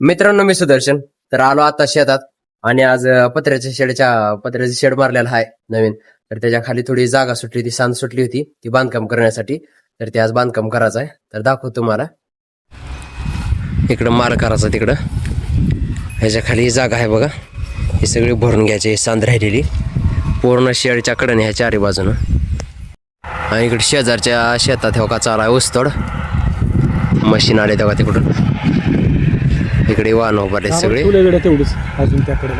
मित्रांनो मी सुदर्शन. तर आलो आता शेतात आणि आज पत्र्याच्या शेडच्या पत्र्याचे शेड मारलेला आहे नवीन. तर त्याच्याखाली थोडी जागा सुटली होती सांज सुटली होती ती बांधकाम करण्यासाठी. तर ते आज बांधकाम करायचं आहे. तर दाखवतो तुम्हाला. इकडं माल करायचा तिकडं. ह्याच्या खाली जागा आहे बघा. ही सगळी भरून घ्यायची ही सांद राहिलेली. पूर्ण शेडच्या कडे ह्या चारी बाजूनं. आणि इकडे शेजारच्या शेतात हो का चाला आहे ऊसतोड मशीन आले तेव्हा तिकडून. इकडे वाहन उभारले सगळे. तुला तेवढंच अजून त्याकडे.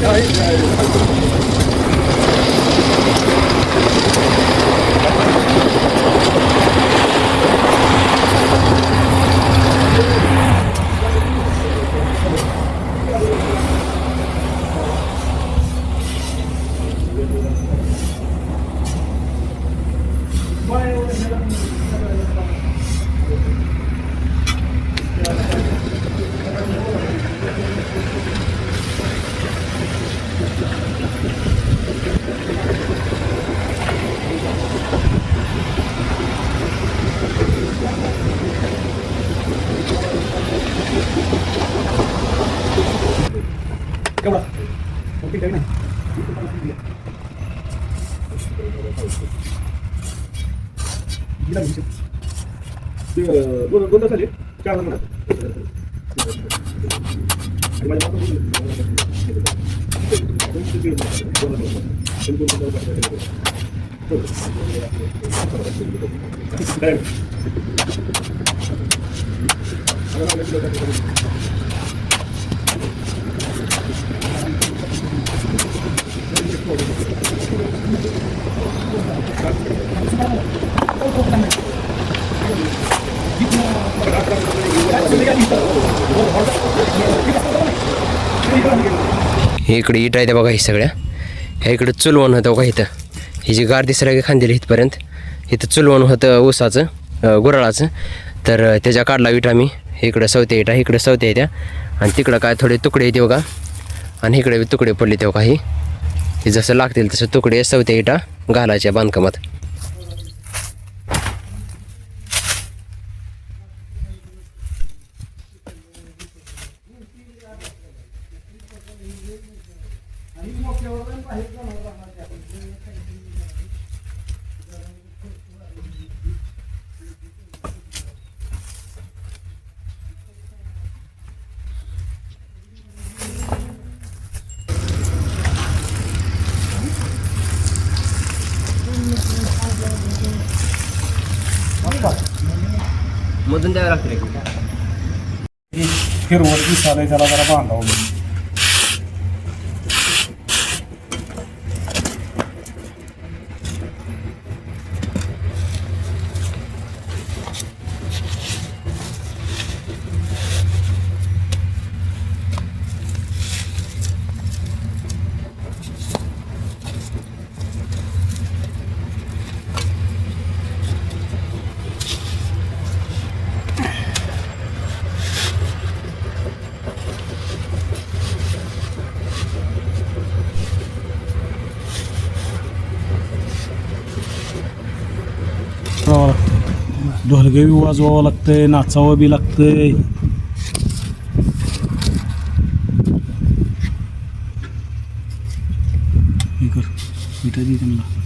はい。दोन दोन तास झाले चार जण म्हणा. आणि माझ्या मागं बोलले. दोन ते दीड तास. दोन तास. दोन दोन तास झाले. हो. काय? हे इकडे इट आहे बघा ही सगळ्या. ह्या इकडे चुलवण होतं बघा इथं. ही जी गार दिसऱ्या खांदेली इथपर्यंत. इथं चुलवण होतं ऊसाचं गुराळाचं. तर त्याच्या काढला विटा मी. इकडं सवते इटा इकडं सवते येत्या आणि तिकडं काय थोडे तुकडे येते बघा. आणि इकडे तुकडे पडले तेव्हा ही. ते जसं लागतील तसं तुकडे सवते इटा घालायच्या बांधकामात. मधून द्यावं लागतं दिसायला त्याला जरा बांधावं करावं लागतं ढोलगे बी वाजवावं लागतंय नाचावं बी लागतंय. हे कर मिठा दे त्यांना.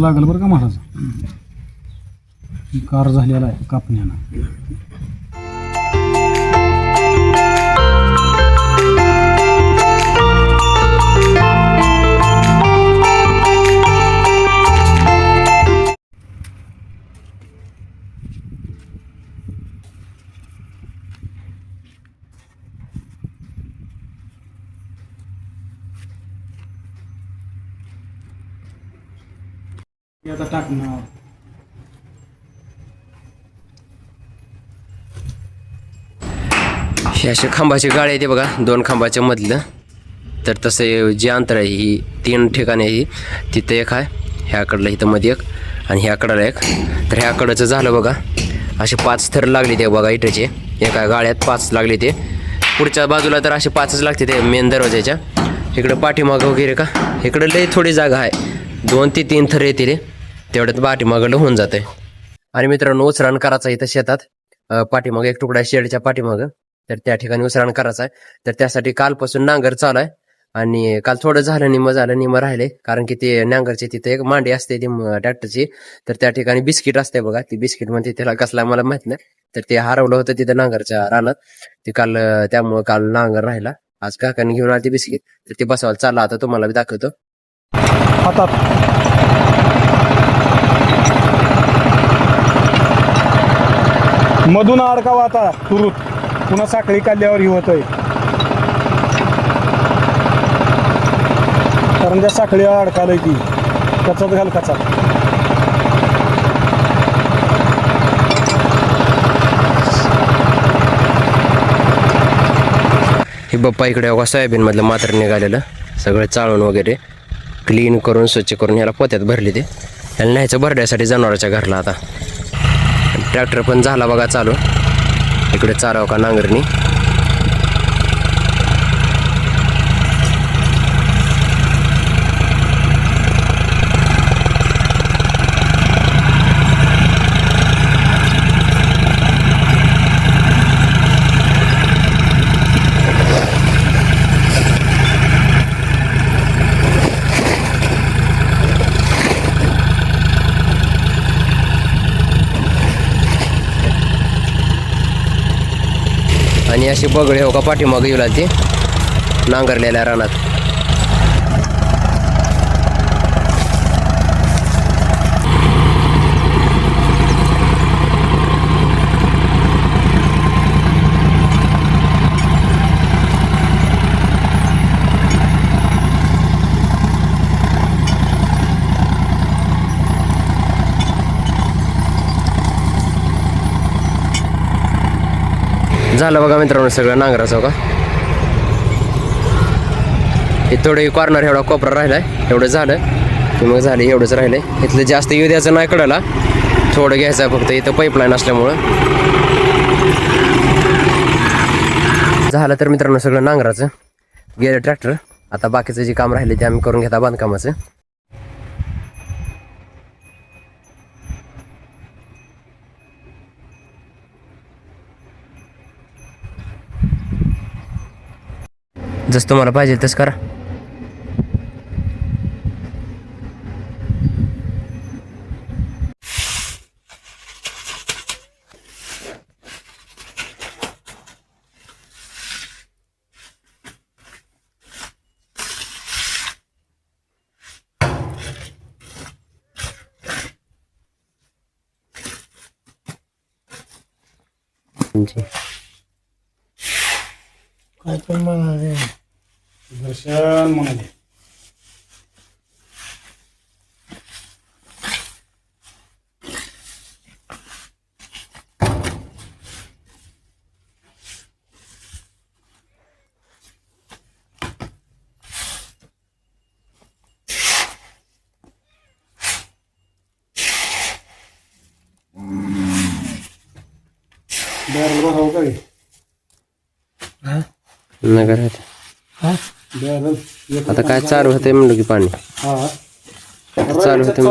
लागल बरं का महाराज? कार झालेला आहे कापण्यानं. आता टाकणार. हे असे खांबाचे गाळे येते बघा दोन खांबाच्या मधलं. तर तसं जे अंतर आहे ही तीन ठिकाणी आहे ही. तिथं एक आहे ह्याकडलं इथं मध्ये एक आणि ह्याकडला एक. तर ह्याकडचं झालं बघा असे पाच थर लागले ते बघा इटेचे एका गाळ्यात पाच लागले ते. पुढच्या बाजूला तर असे पाचच लागते ते मेन दरवाजाच्या. इकडं पाठीमागं वगैरे का? इकडं लय थोडी जागा आहे. दोन ते तीन थर येतील रे तेवढ्यात पाठीमागं होऊन जाते. आणि मित्रांनो उचराण करायचं इथं शेतात. पाठीमाग पाठीमागं एक तुकडा शेडच्या पाठीमागं. तर त्या ठिकाणी उसराण करायचं आहे. तर त्यासाठी कालपासून नांगर चालू आहे. आणि काल थोडं झालं निम झालं निम राहिले. कारण की ते नांगरचे तिथे एक मांडी असते ती ट्रॅक्टरची. तर त्या ठिकाणी बिस्किट असते बघा. ती बिस्किट म्हणते त्याला कसला मला माहीत नाही. तर ते हरवलं होतं तिथं नांगरच्या रानात. ते काल त्यामुळं काल नांगर राहिला. आज काकाने घेऊन आले ते बिस्किट. तर ते बसवायला चालला. आता तुम्हाला दाखवतो. हातात मधून अडकावा आता तुरुत पुन्हा साखळी काढल्यावर ही होतंय. कारण त्या साखळी अडकालय ती कचात घाल कचात हे बाप्पा इकडे सोयाबीन मधलं मात्र निघालेलं. सगळं चाळून वगैरे. क्लीन करून स्वच्छ करून ह्याला पोत्यात भरली ते. ह्याला न्यायचं भरण्यासाठी जनावराच्या घरला आता. ट्रॅक्टर पण झाला बघा चालू. इकडे चाराव का नांगरणी. आणि असे बगळे हो का पाठीमागे येऊ लागते नांगरलेल्या रानात. झालं बघा मित्रांनो सगळं नांगराचं का हे थोडं कॉर्नर एवढा कोपरा राहिलाय एवढं झालं. की मग झालं एवढंच राहिलंय. इथलं जास्त येऊ द्यायचं नाही कळला थोडं घ्यायचं आहे फक्त इथं पाईपलाईन असल्यामुळं. झालं तर मित्रांनो सगळं नांगराचं. गेलं ट्रॅक्टर आता बाकीचं जे काम राहिले ते आम्ही करून घेता बांधकामाचं. जसं तुम्हाला पाहिजे तसं करा. काय पण म्हणाले दर्शन म्हणाले बॅरल भरावं काय नगर आहे. हा बॅरल एक आता काय चालू होते म्हणलं की पाणी. हा. चालू होते.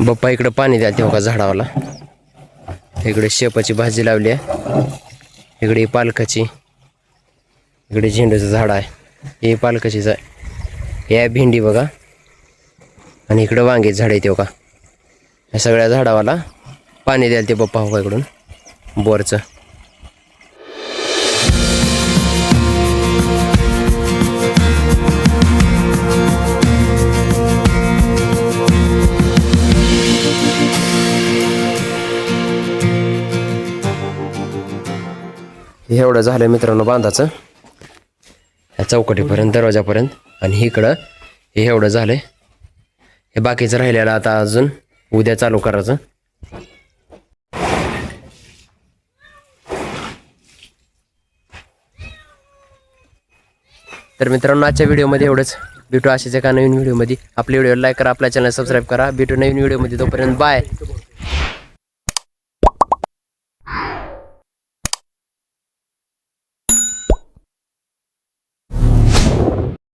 बाप्पा इकडं पाणी द्या तेव्हा का झाडावाला. इकडे शेपाची भाजी लावली आहे. इकडे पालकाची इकडे झेंडूचं झाड आहे. हे पालकाचीच आहे. हे आहे भेंडी बघा. आणि इकडं वांगे झाड आहे तेव्हा का या सगळ्या झाडावाला पाणी द्याल ते पप्पा हो इकडून बोरचं. एवढं झालं मित्रांनो बांधाचं. ह्या चौकटीपर्यंत दरवाजापर्यंत. आणि इकडं हे एवढं झालंय. हे बाकीचं राहिलेलं आता अजून उद्या चालू करायचं. तर मित्रांनो आजच्या व्हिडिओमध्ये एवढंच. भेटू अशाच एका नवीन व्हिडिओमध्ये. आपल्या व्हिडिओ लाईक करा आपल्या चॅनल सबस्क्राईब करा. भेटू नवीन व्हिडिओमध्ये तोपर्यंत बाय